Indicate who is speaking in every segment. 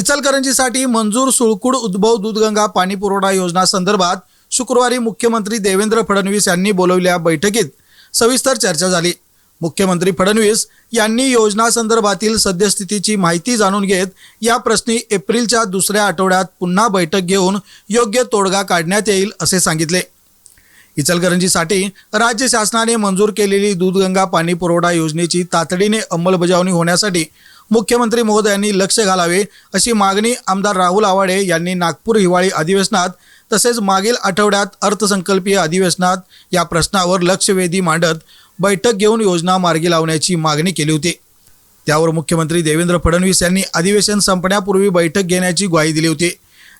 Speaker 1: इचलकरंजीसाठी मंजूर सुळकुड उद्भव दूधगंगा पाणी पुरवठा योजना संदर्भात शुक्रवारी मुख्यमंत्री देवेंद्र फडणवीस यांनी बोलवलेल्या बैठकीत सविस्तर चर्चा झाली. मुख्यमंत्री फडणवीस यांनी योजना संदर्भातील सद्यस्थितीची माहिती जाणून घेत या प्रश्नी एप्रिलच्या दुसऱ्या आठवड्यात पुन्हा बैठक घेऊन योग्य तोडगा काढण्यात येईल असे सांगितले. इचलकरंजीसाठी राज्य शासनाने मंजूर केलेली दूधगंगा पाणी पुरवठा योजनेची तातडीने अंमलबजावणी होण्यासाठी मुख्यमंत्री महोदयांनी लक्ष घालावे अशी मागणी आमदार राहुल आवाडे यांनी नागपूर हिवाळी अधिवेशनात तसेच मागील आठवड्यात अर्थसंकल्पीय अधिवेशनात या प्रश्नावर लक्षवेधी मांडत बैठक घेऊन योजना मार्गी लावण्याची मागणी केली होती. त्यावर मुख्यमंत्री देवेंद्र फडणवीस यांनी अधिवेशन संपण्यापूर्वी बैठक घेण्याची ग्वाही दिली होती.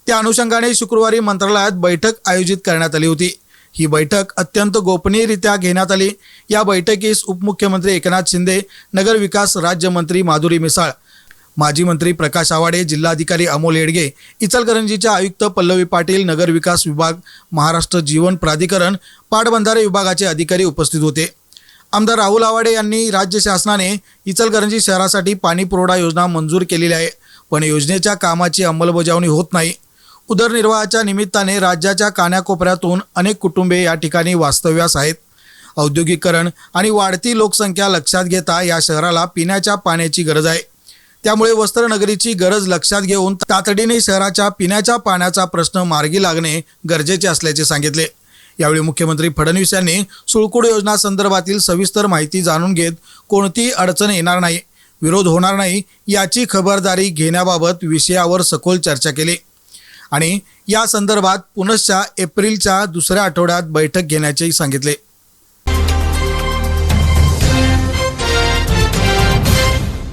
Speaker 1: त्या अनुषंगाने शुक्रवारी मंत्रालयात बैठक आयोजित करण्यात आली होती. ही बैठक अत्यंत गोपनीयरित्या घेण्यात आली. या बैठकीस उपमुख्यमंत्री एकनाथ शिंदे नगरविकास राज्यमंत्री माधुरी मिसाळ माजी मंत्री प्रकाश आवाडे जिल्हाधिकारी अमोल येडगे इचलकरंजीच्या आयुक्त पल्लवी पाटील नगरविकास विभाग महाराष्ट्र जीवन प्राधिकरण पाटबंधारे विभागाचे अधिकारी उपस्थित होते. आमदार राहुल आवाडे यांनी राज्य शासनाने इचलकरंजी शहरासाठी पाणी पुरवठा योजना मंजूर केलेली आहे. पण योजनेच्या कामाची अंमलबजावणी होत नाही. उदरनिर्वाहाच्या निमित्ताने राज्याच्या कानाकोपऱ्यातून अनेक कुटुंबे या ठिकाणी वास्तव्यास आहेत. औद्योगिकरण आणि वाढती लोकसंख्या लक्षात घेता या शहराला पिण्याच्या पाण्याची गरज आहे. त्यामुळे वस्त्रनगरीची गरज लक्षात घेऊन तातडीने शहराच्या पिण्याच्या पाण्याचा प्रश्न मार्गी लागणे गरजेचे असल्याचे सांगितले. यावेळी मुख्यमंत्री फडणवीस यांनी सुळकुड योजना संदर्भातील सविस्तर माहिती जाणून घेत कोणतीही अडचण येणार नाही विरोध होणार नाही याची खबरदारी घेण्याबाबत विषयावर सखोल चर्चा केली. आणि या संदर्भात पुनश्च एप्रिलच्या दुसऱ्या आठवड्यात बैठक घेण्याचेही सांगितले.